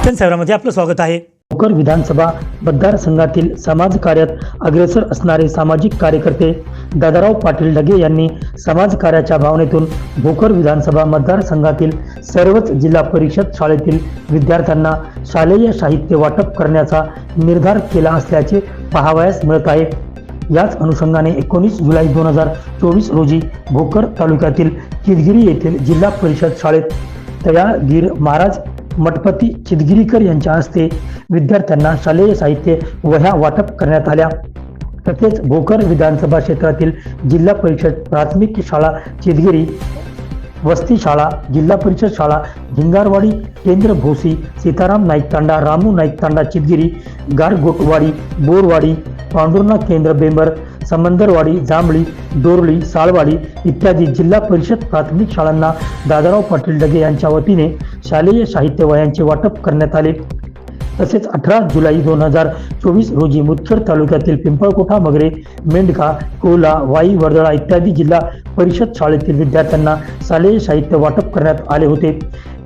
दर्शन सेवरामध्ये आपलं स्वागत आहे. भोकर विधानसभा मतदारसंघातील समाजकार्यात अग्रेसर असणारे सामाजिक कार्यकर्ते दादाराव पाटील ढगे यांनी समाजकार्याच्या भावनेतून भोकर विधानसभा मतदारसंघातील सर्वच जिल्हा परिषद शाळेतील विद्यार्थ्यांना शालेय साहित्य वाटप करण्याचा निर्धार केला असल्याचे पाहावयास मिळत आहे. याच अनुषंगाने एकोणीस जुलै दोन हजार चोवीस रोजी भोकर तालुक्यातील किरगिरी येथील जिल्हा परिषद शाळेत तयागीर महाराज मठपती चिदगिरीकर यांच्या हस्ते विद्यार्थ्यांना शालेय साहित्य वह्या वाटप करण्यात आल्या. तसेच भोकर विधानसभा क्षेत्रातील जिल्हा परिषद प्राथमिक शाळा चिदगिरी वस्ती शाळा जिल्हा परिषद शाळा झिंगारवाडी केंद्र भोसी सीताराम नाईक तांडा रामू नाईक तांडा चिदगिरी गारगोटवाडी बोरवाडी पांडुर्णा केंद्र बेंबर समंदरवाडी जांभळी दोरळी साळवाडी इत्यादी जिल्हा परिषद प्राथमिक शाळांना दादाराव पाटील डगे यांच्या वतीने शालेय साहित्य वयांचे वाटप करण्यात आले. तसेच अठरा जुलै दोन हजार चोवीस रोजी मुदखेड तालुक्यातील पिंपळकोठा मगरे मेंढका कोला वाई वर्दळा इत्यादी जिल्हा परिषद शाळेतील विद्यार्थ्यांना शालेय साहित्य वाटप करण्यात आले होते.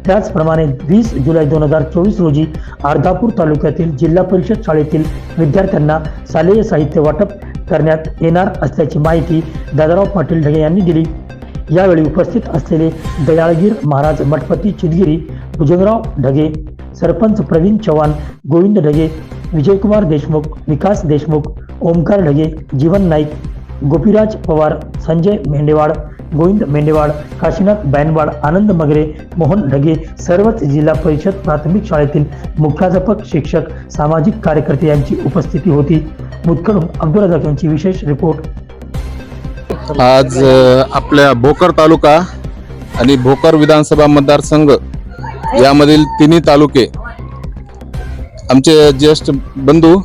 त्याचप्रमाणे वीस जुलै दोन हजार चोवीस रोजी अर्धापूर तालुक्यातील जिल्हा परिषद शाळेतील विद्यार्थ्यांना शालेय साहित्य वाटप करण्यात येणार असल्याची माहिती दादाराव पाटील ढगे यांनी दिली. यावेळी उपस्थित असलेले दयाळगीर महाराज मठपती चिदगिरी भुजंगराव ढगे सरपंच प्रवीण चव्हाण गोविंद ढगे विजयकुमार देशमुख विकास देशमुख ओमकार ढगे जीवन नाईक गोपीराज पवार संजय मेंढेवाड गोविंद मेंढेवाड काशीनाथ बॅनवाड आनंद मगरे मोहन ढगे सर्वच जिल्हा परिषद प्राथमिक शाळेतील मुख्याध्यापक शिक्षक सामाजिक कार्यकर्ते यांची उपस्थिती होती. मुतकडून अब्दुल रजाक यांची विशेष रिपोर्ट. आज आपल्या भोकर तालुका आणि भोकर विधानसभा मतदारसंघ यामधील तिन्ही तालुके आमचे ज्येष्ठ बंधू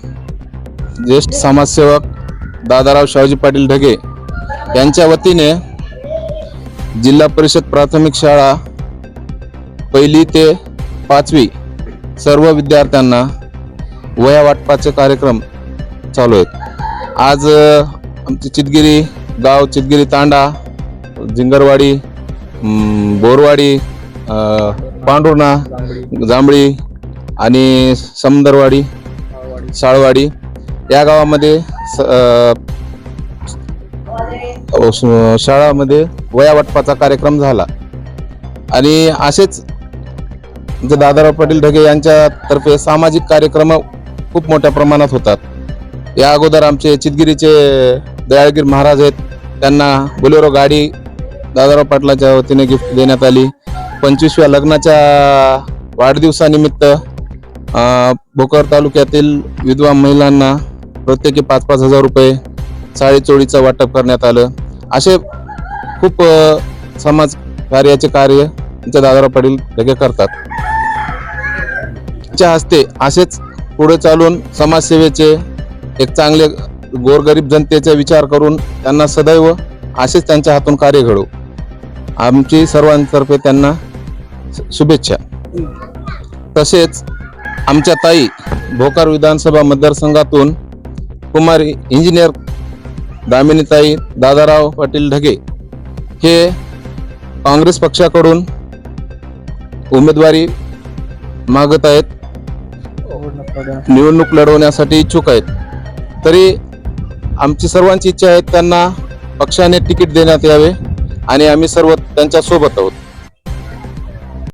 ज्येष्ठ समाजसेवक दादाराव शाहजी पाटील ढगे यांच्या वतीने जिल्हा परिषद प्राथमिक शाळा पहिली ते पाचवी सर्व विद्यार्थ्यांना वया वाटपाचे कार्यक्रम चालू आहेत. आज आमची चितगिरी गाव चितगिरी तांडा जिंगरवाडी बोरवाडी पांढुर्णा जांभळी आणि समंदरवाडी साळवाडी या गावामध्ये स- शाळामध्ये वयावाटपाचा कार्यक्रम झाला. आणि असेच जे दादाराव पाटील ढगे यांच्यातर्फे सामाजिक कार्यक्रम खूप मोठ्या प्रमाणात होतात. या अगोदर आमचे चितगिरीचे दयाळगीर महाराज आहेत. त्यांना बोलेरो गाडी दादाराव पाटलाच्या वतीने गिफ्ट देण्यात आली. पंचवीसव्या लग्नाच्या वाढदिवसानिमित्त भोकर तालुक्यातील विधवा महिलांना प्रत्येकी पाच पाच हजार रुपये साळीचोळीचं वाटप करण्यात आलं. असे खूप समाज कार्याचे कार्य त्यांच्या दादाराव पाटील लगे करतात. च्या हस्ते असेच पुढे चालून समाजसेवेचे एक चांगले गोरगरीब जनतेचा विचार करून त्यांना सदैव असेच त्यांच्या हातून कार्य घडू. आमची सर्वांतर्फे त्यांना शुभेच्छा. तसेच आमच्या ताई भोकर विधानसभा मतदारसंघातून कुमारी इंजिनियर दामिनीताई दादाराव पाटील ढगे हे काँग्रेस पक्षाकडून उमेदवारी मागत आहेत. निवडणूक लढवण्यासाठी इच्छुक आहेत. तरी आमची सर्वांची इच्छा आहे त्यांना पक्षाने तिकीट देण्यात यावे आणि आम्ही सर्व त्यांच्यासोबत आहोत.